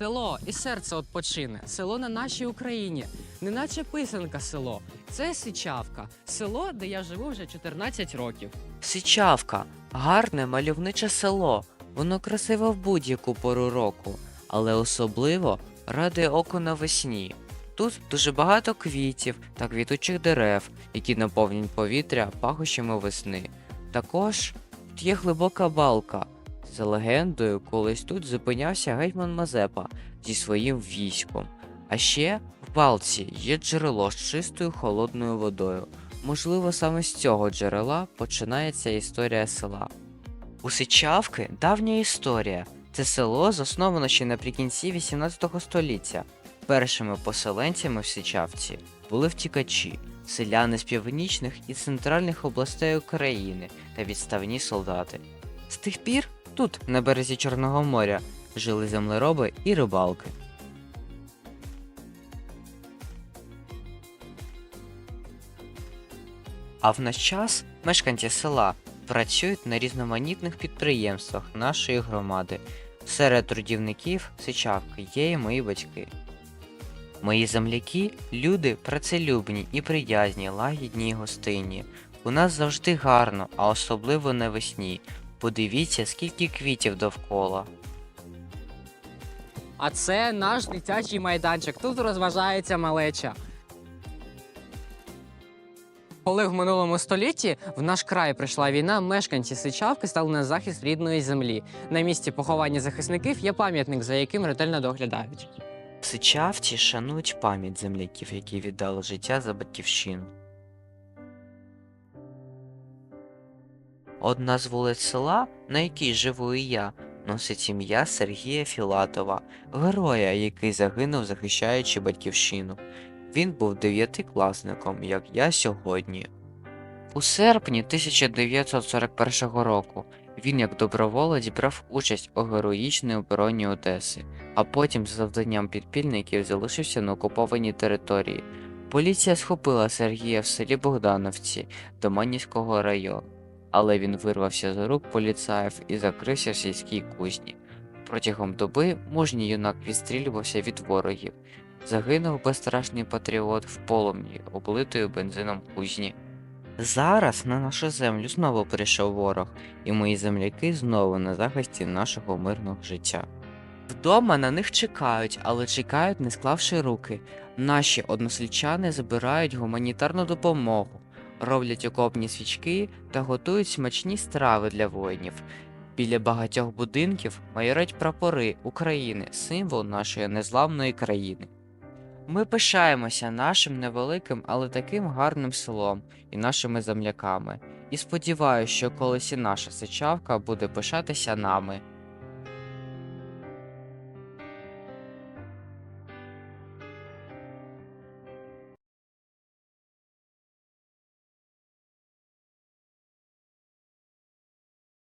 Село і серце відпочине. Село на нашій Україні. Неначе писанка село. Це Сичавка. Село, де я живу вже 14 років. Сичавка гарне мальовниче село. Воно красиве в будь-яку пору року, але особливо радує око навесні. Тут дуже багато квітів та квітучих дерев, які наповнюють повітря пахощами весни. Також тут є глибока балка. За легендою, колись тут зупинявся гетьман Мазепа зі своїм військом. А ще в балці є джерело з чистою холодною водою. Можливо, саме з цього джерела починається історія села. У Сичавки давня історія. Це село засновано ще наприкінці 18 століття. Першими поселенцями в Сичавці були втікачі, селяни з північних і центральних областей України та відставні солдати. З тих пір тут, на березі Чорного моря, жили землероби і рибалки. А в наш час мешканці села працюють на різноманітних підприємствах нашої громади. Серед трудівників Сичавки є і мої батьки. Мої земляки люди працелюбні і приязні, лагідні і гостинні. У нас завжди гарно, а особливо навесні. Подивіться, скільки квітів довкола. А це наш дитячий майданчик. Тут розважається малеча. Коли в минулому столітті в наш край прийшла війна, мешканці Сичавки стали на захист рідної землі. На місці поховання захисників є пам'ятник, за яким ретельно доглядають. В Сичавці шанують пам'ять земляків, які віддали життя за батьківщину. Одна з вулиць села, на якій живу і я, носить ім'я Сергія Філатова, героя, який загинув, захищаючи батьківщину. Він був дев'ятикласником, як я сьогодні. У серпні 1941 року він як доброволець брав участь у героїчній обороні Одеси, а потім за завданням підпільників залишився на окупованій території. Поліція схопила Сергія в селі Богдановці Доманівського району, але він вирвався з рук поліцаїв і закрився в сільській кузні. Протягом доби мужній юнак відстрілювався від ворогів. Загинув безстрашний патріот в полум'ї, облитою бензином кузні. Зараз на нашу землю знову прийшов ворог, і мої земляки знову на захисті нашого мирного життя. Вдома на них чекають, але чекають, не склавши руки. Наші односельчани збирають гуманітарну допомогу, роблять окопні свічки та готують смачні страви для воїнів. Біля багатьох будинків майорять прапори України, символ нашої незламної країни. Ми пишаємося нашим невеликим, але таким гарним селом і нашими земляками. І сподіваюся, що колись і наша сичавка буде пишатися нами.